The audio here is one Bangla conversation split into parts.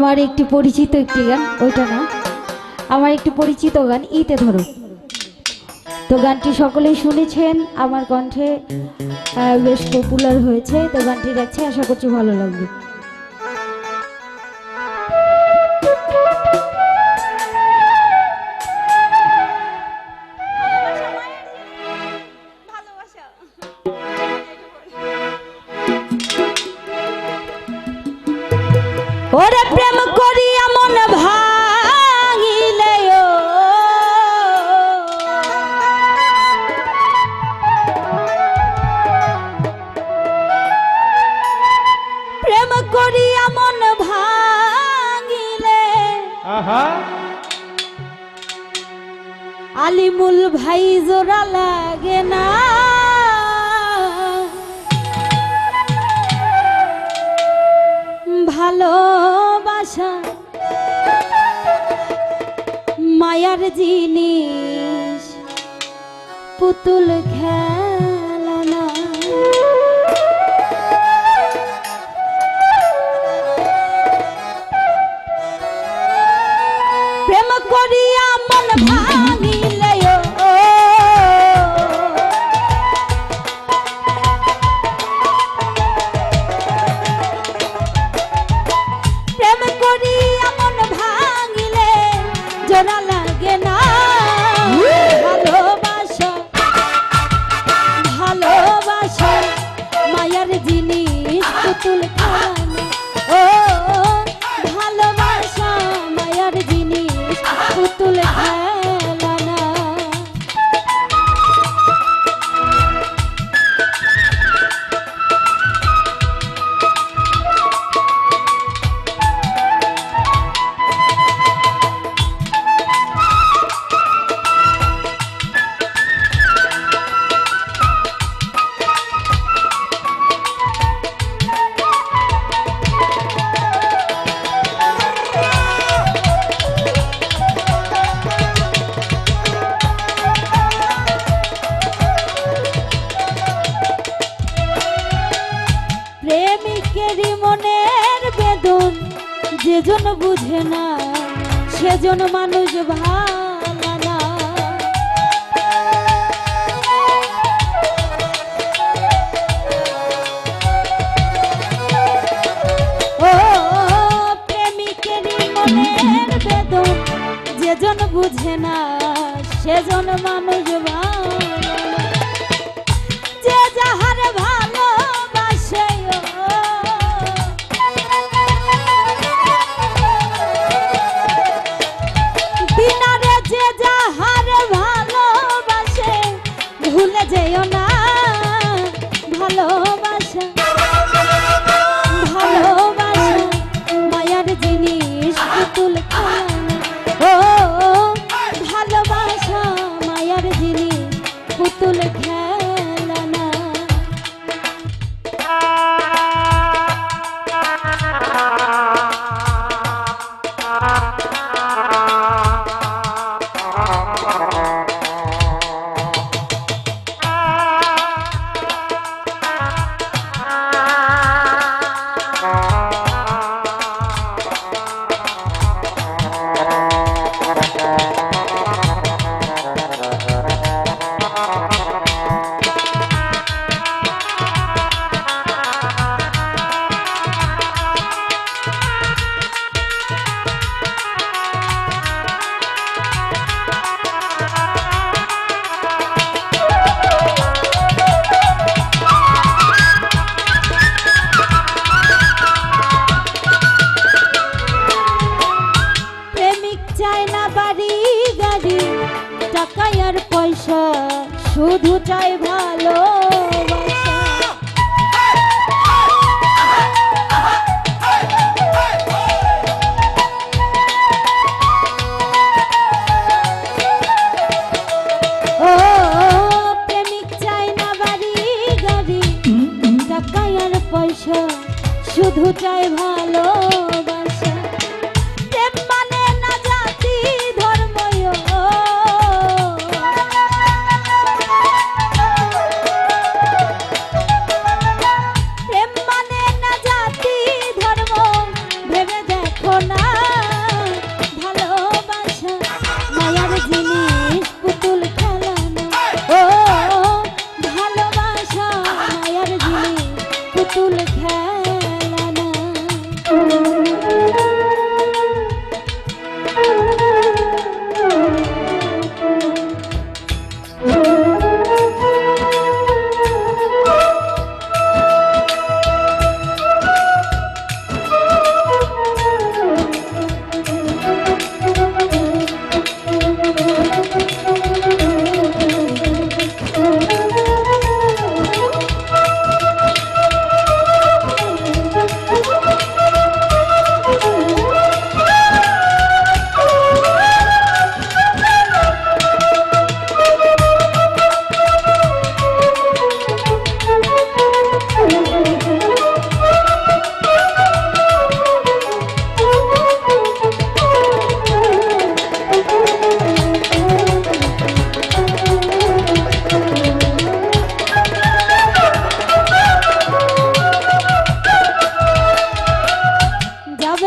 আমার একটি পরিচিত একটি গান, ওইটা না? আমার একটি পরিচিত গান, ইতে ধরো। তো গানটি সকলেই শুনেছেন, আমার কণ্ঠে বেশ পপুলার হয়েছে, তো গানটি দেখছি আশা করছি ভালো লাগবে। প্রেম করিয়া মন ভাঙিলে প্রেম করিয়া মন ভাঙিলে। আলিমুল ভাই জোড়া লাগে না। ভালোবাসা। মায়ার জিনিস পুতুল খেলনা প্রেম করিয়া মন ভাঙিলে যেজন বুঝে না, সেজন মানুষ ভালো ও মনের বেদন, যেজন বুঝে না, সেজন মানুষ ভালো পয়সা শুধু চাই ভালো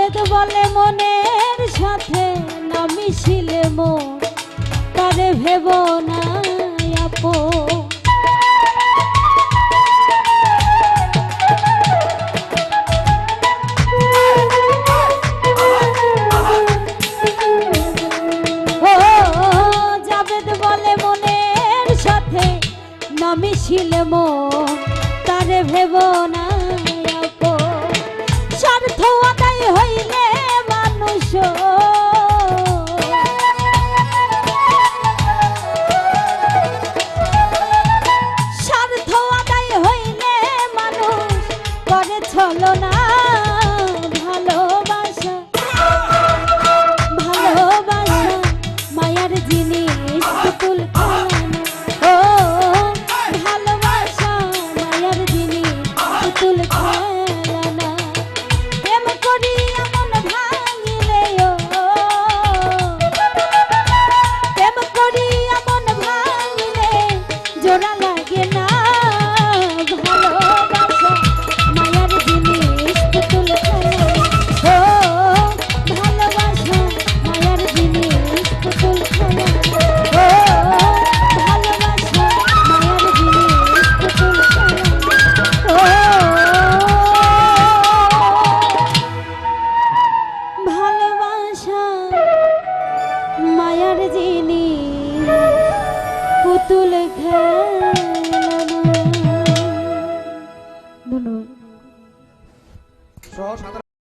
জুনেদ বলে মনের সাথে না মিশিলে মন? তারে ভেব না